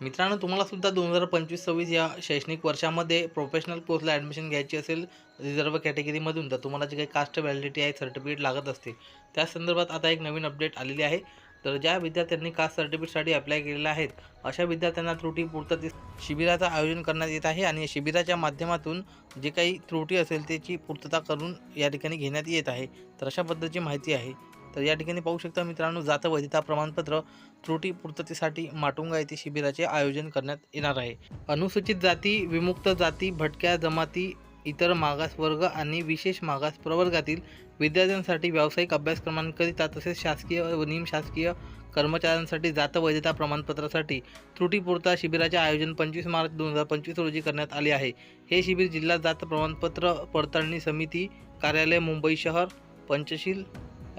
मित्रांनो तुम्हाला सुद्धा दोन हजार पंचवीस सव्वीस या शैक्षणिक वर्षामध्ये प्रोफेशनल कोर्सला ॲडमिशन घ्यायची असेल रिझर्व कॅटेगरीमधून तर तुम्हाला जे काही कास्ट व्हॅलिडिटी आहे सर्टिफिकेट लागत असते. त्या संदर्भात आता एक नवीन अपडेट आलेली आहे. तर ज्या विद्यार्थ्यांनी कास्ट सर्टिफिकेटसाठी अप्लाय केलेल्या आहेत अशा विद्यार्थ्यांना त्रुटी पूर्तते शिबिराचं आयोजन करण्यात येत आहे आणि शिबिराच्या माध्यमातून जे काही त्रुटी असेल त्याची पूर्तता करून या ठिकाणी घेण्यात येत आहे. तर अशा पद्धतीची माहिती आहे. तर या ठिकाणी पाहू शकता मित्रांनो जात वैधता प्रमाणपत्र त्रुटी पूर्ततेसाठी माटुंगा येथे शिबिराचे आयोजन करण्यात येणार आहे. अनुसूचित जाती विमुक्त जाती भटक्या जमाती इतर मागास वर्ग आणि विशेष मागास प्रवर्गातील विद्यार्थ्यांसाठी व्यावसायिक अभ्यासक्रमांकरिता तसेच शासकीय व निमशासकीय कर्मचाऱ्यांसाठी जात वैधता प्रमाणपत्रासाठी त्रुटीपूर्ता शिबिराचे आयोजन पंचवीस मार्च दोन हजार पंचवीस रोजी करण्यात आले आहे. हे शिबिर जिल्हा जात प्रमाणपत्र पडताळणी समिती कार्यालय मुंबई शहर पंचशील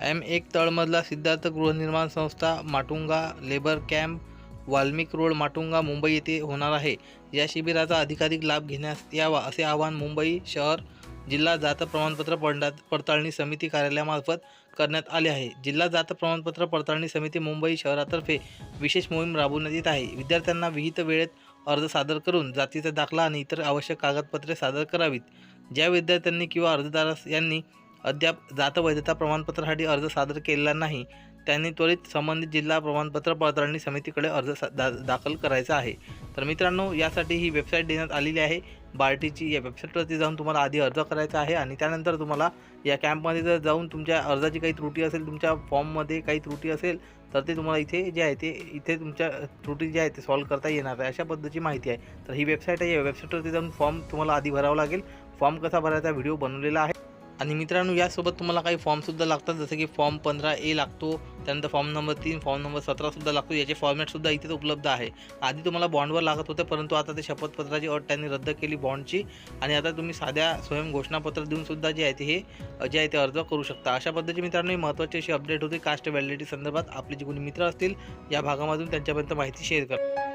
एम एक तळमधला सिद्धार्थ गृहनिर्माण संस्था Matunga labour camp Valmik road Matunga Mumbai येथे होणार आहे. या शिबिराचा अधिकाधिक लाभ घेण्यास यावा असे आवाहन मुंबई शहर जिल्हा जात प्रमाणपत्र पडा पडताळणी समिती कार्यालयामार्फत करण्यात आले आहे. जिल्हा जात प्रमाणपत्र पडताळणी समिती मुंबई शहरातर्फे विशेष मोहीम राबवण्यात येत आहे. विद्यार्थ्यांना विहित वेळेत अर्ज सादर करून जातीचा दाखला आणि इतर आवश्यक कागदपत्रे सादर करावीत. ज्या विद्यार्थ्यांनी किंवा अर्जदारास यांनी अद्याप जात वैधता प्रमाणपत्रासाठी अर्ज सादर केलेला नाही. त्यांनी त्वरित संबंधित जिल्हा प्रमाणपत्र पडताळणी समितीकडे अर्ज सा दा दाखल करायचा आहे. तर मित्रांनो यासाठी ही वेबसाईट देण्यात आलेली आहे. बार्टीची या वेबसाईटवरती जाऊन तुम्हाला आधी अर्ज करायचा आहे आणि त्यानंतर तुम्हाला या कॅम्पमध्ये जर जाऊन तुमच्या अर्जाची काही त्रुटी असेल तुमच्या फॉर्ममध्ये काही त्रुटी असेल तर ते तुम्हाला इथे जे आहे ते इथे तुमच्या त्रुटी जे आहे ते सॉल्व्ह करता येणार आहे. अशा पद्धतीची माहिती आहे. तर ही वेबसाईट आहे. या वेबसाईटवरती जाऊन फॉर्म तुम्हाला आधी भरावा लागेल. फॉर्म कसा भरायचा व्हिडिओ बनवलेला आहे. आणि मित्रांनो यासोबत तुम्हाला काही फॉर्मसुद्धा लागतात. जसं की फॉर्म पंधरा ए लागतो त्यानंतर फॉर्म नंबर तीन फॉर्म नंबर सतरासुद्धा लागतो. याचे फॉर्मॅटसुद्धा इथेच उपलब्ध आहे. आधी तुम्हाला बॉन्डवर लागत होते परंतु आता ते शपथपत्राची अट त्यांनी रद्द केली बॉन्डची आणि आता तुम्ही साध्या स्वयं घोषणापत्र देऊनसुद्धा जे आहे ते हे जे आहे ते अर्ज करू शकता. अशा पद्धतीचे मित्रांनो ही महत्त्वाची अशी अपडेट होती. कास्ट व्हॅलिडिटी संदर्भात आपले जे कोणी मित्र असतील या भागामधून त्यांच्यापर्यंत माहिती शेअर करा.